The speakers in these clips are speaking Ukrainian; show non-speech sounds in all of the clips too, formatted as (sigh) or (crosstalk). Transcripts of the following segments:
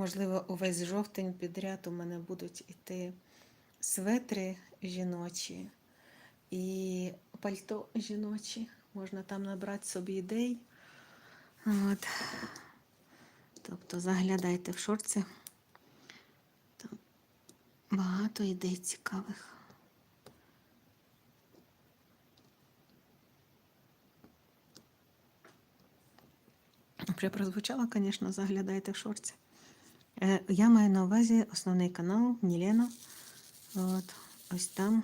Можливо, увесь жовтень підряд у мене будуть іти светри жіночі і пальто жіночі. Можна там набрати собі ідей. От. Тобто заглядайте в шорці. Там багато ідей цікавих. Вже прозвучало, звісно, заглядайте в шорці. Е, Я маю на увазі основний канал Нілена. От, ось там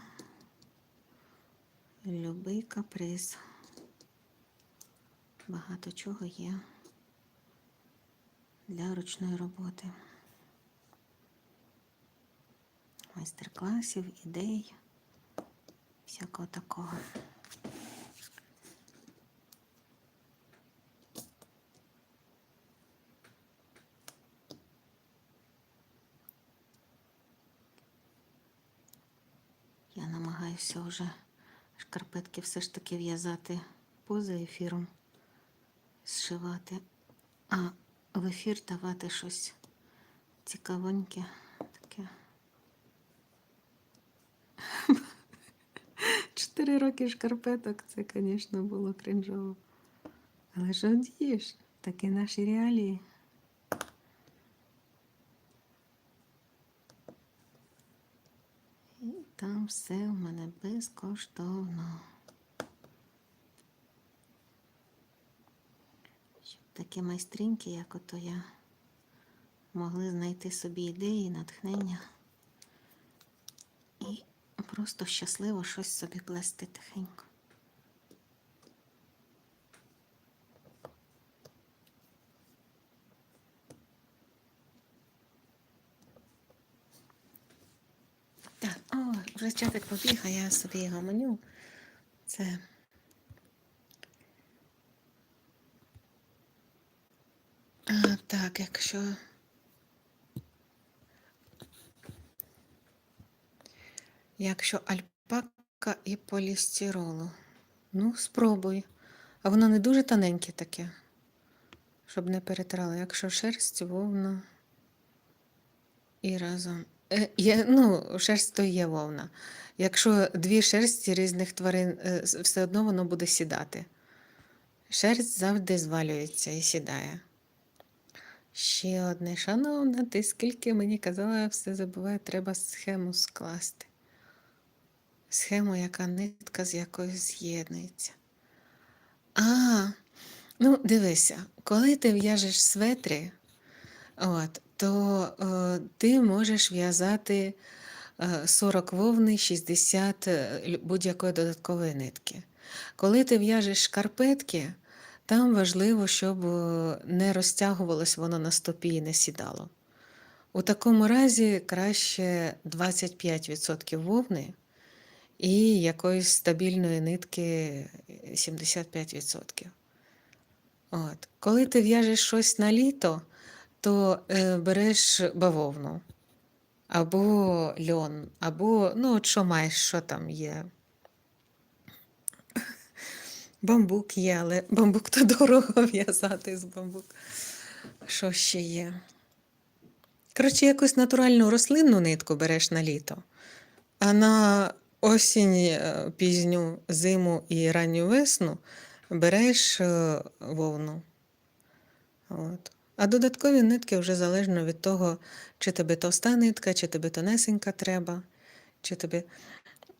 любий каприз. Багато чого є для ручної роботи. Майстер-класів, ідей, всякого такого. Я намагаюся вже шкарпетки все ж таки в'язати поза ефіром, зшивати, а в ефір давати щось цікавеньке таке. (laughs) Чотири роки шкарпеток, це, звісно, було кринжово. Але що дієш? Такі наші реалії. І там все в мене безкоштовно. Щоб такі майстринки, як ото я, могли знайти собі ідеї, натхнення і просто щасливо щось собі плести тихенько. Так, о, чатик побіг, а я собі його маню. Це. А, так, якщо. Якщо альпака і полістиролу. Ну, спробуй. А воно не дуже тоненьке таке, щоб не перетирало. Якщо шерсть, вовна і разом. Е, Є, ну, шерсть то є вовна. Якщо дві шерсті різних тварин, е, все одно воно буде сідати. Шерсть завжди звалюється і сідає. Ще одне, шановна, ти скільки мені казала, все забуває, треба схему скласти. Схему, яка нитка з якою з'єднується. А, ну дивися, коли ти в'яжеш светри, От, то е, ти можеш в'язати е, 40 вовни, 60 е, будь-якої додаткової нитки. Коли ти в'яжеш шкарпетки, там важливо, щоб е, не розтягувалось воно на стопі і не сідало. У такому разі краще 25% вовни і якоїсь стабільної нитки е, 75%. От. Коли ти в'яжеш щось на літо, то е, береш бавовну або льон, або, ну, от що маєш, що там є. Бамбук є, але бамбук то (laughs) дорого в'язати з бамбук. Що ще є? Коротше, якусь натуральну рослинну нитку береш на літо, а на осінь, е, пізню зиму і ранню весну береш е, вовну. От. А додаткові нитки вже залежно від того, чи тобі товста нитка, чи тобі тонесенька треба, чи тобі.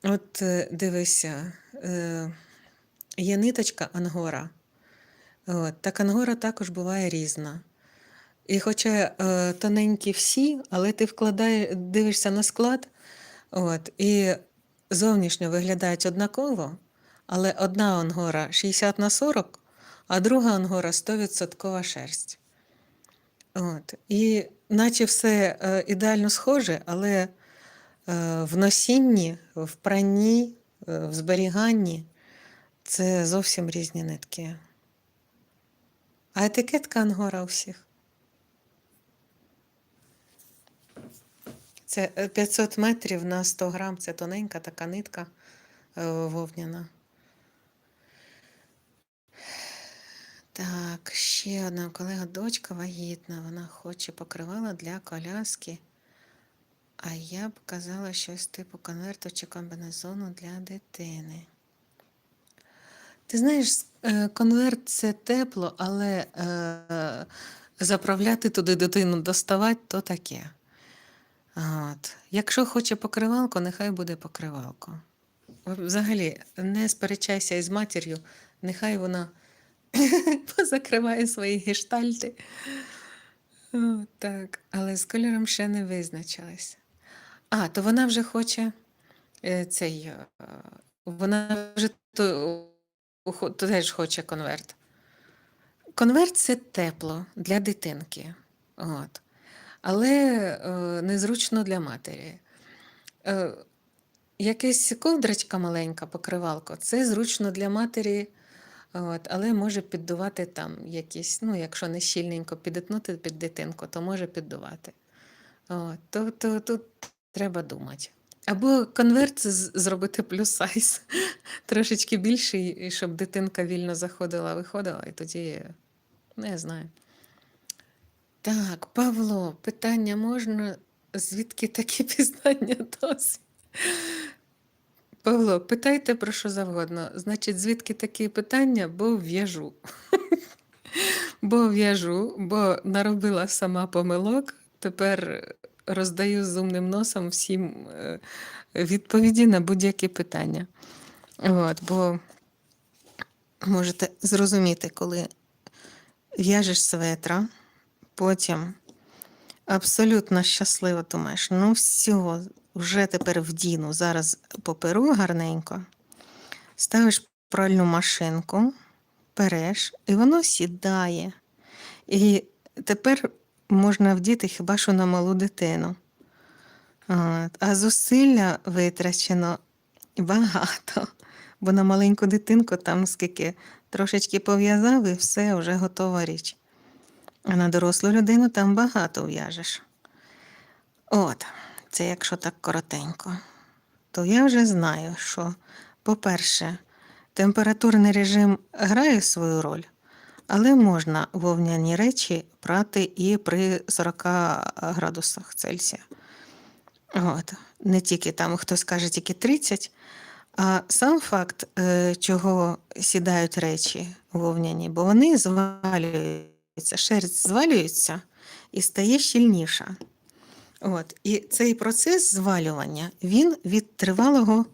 От е, дивися, е, є ниточка ангора. От, так ангора також буває різна. І хоча е, тоненькі всі, але ти вкладаєш, дивишся на склад, от, і зовнішньо виглядають однаково, але одна ангора 60 на 40, а друга ангора 100% шерсть. От. І наче все е, ідеально схоже, але е, в носінні, в пранні, е, в зберіганні це зовсім різні нитки. А етикетка ангора у всіх. Це е, 500 метрів на 100 грам, це тоненька така нитка е, вовняна. Так, ще одна колега, дочка вагітна, вона хоче покривала для коляски. А я б казала щось типу конверту чи комбінезону для дитини. Ти знаєш, е, конверт це тепло, але е, заправляти туди дитину, доставати то таке. От. Якщо хоче покривалку, нехай буде покривалку. Взагалі, не сперечайся із матір'ю, нехай вона (laughs) позакриває свої гештальти. Так, але з кольором ще не визначилась. А, то вона вже хоче е, цей. е, Вона вже то, теж хоче конверт. Конверт це тепло для дитинки. От. Але е, незручно для матері. Е, якась ковдрочка маленька, покривалко, це зручно для матері, от, але може піддувати там якісь, ну, якщо не щільненько підітнути під дитинку, то може піддувати. От, то, то тут треба думати. Або конверт зробити плюс сайз, (laughs) трошечки більший, щоб дитинка вільно заходила, виходила, і тоді не знаю. Так, Павло, питання можна? Звідки такі (laughs) пізнання досі? Павло, питайте про що завгодно. Значить, звідки такі питання? Бо в'яжу. (laughs) Бо в'яжу, бо наробила сама помилок. Тепер роздаю з умним носом всім е, відповіді на будь-які питання. От, бо можете зрозуміти, коли в'яжеш светра, потім абсолютно щасливо думаєш, ну все, вже тепер вдіну, зараз поперу гарненько, ставиш пральну машинку, переш, і воно сідає. І тепер можна вдіти хіба що на малу дитину. От. А зусилля витрачено багато, бо на маленьку дитинку там скільки трошечки пов'язав і все, вже готова річ. А на дорослу людину там багато в'яжеш. От, це якщо так коротенько. То я вже знаю, що, по-перше, температурний режим грає свою роль, але можна вовняні речі прати і при 40 градусах Цельсія. От. Не тільки там хтось каже тільки 30, а сам факт, е, чого сідають речі вовняні, бо вони звалюються, шерсть звалюється і стає щільніша. От. І цей процес звалювання він від тривалого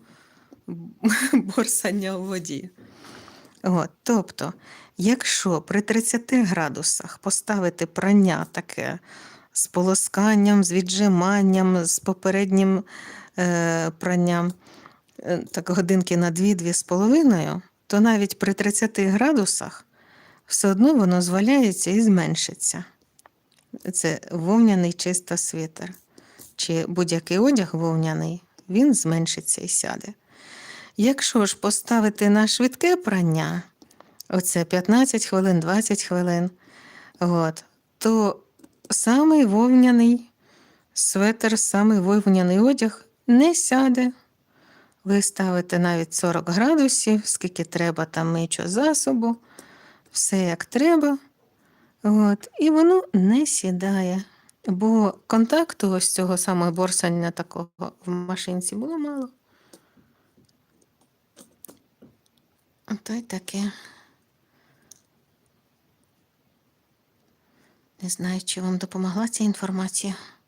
(laughs) борсання у воді. От. Тобто, якщо при 30 градусах поставити прання таке з полосканням, з віджиманням, з попереднім е, пранням, е, так годинки на 2-2 з половиною, то навіть при 30 градусах все одно воно зваляється і зменшиться. Це вовняний чисто світер. Чи будь-який одяг вовняний, він зменшиться і сяде. Якщо ж поставити на швидке прання, оце 15 хвилин, 20 хвилин, от, то самий вовняний светр, самий вовняний одяг не сяде. Ви ставите навіть 40 градусів, скільки треба там мичого засобу, все як треба. От, і воно не сідає. Бо контакту ось цього самого борсання такого в машинці було мало. Ото й таке. Не знаю, чи вам допомогла ця інформація.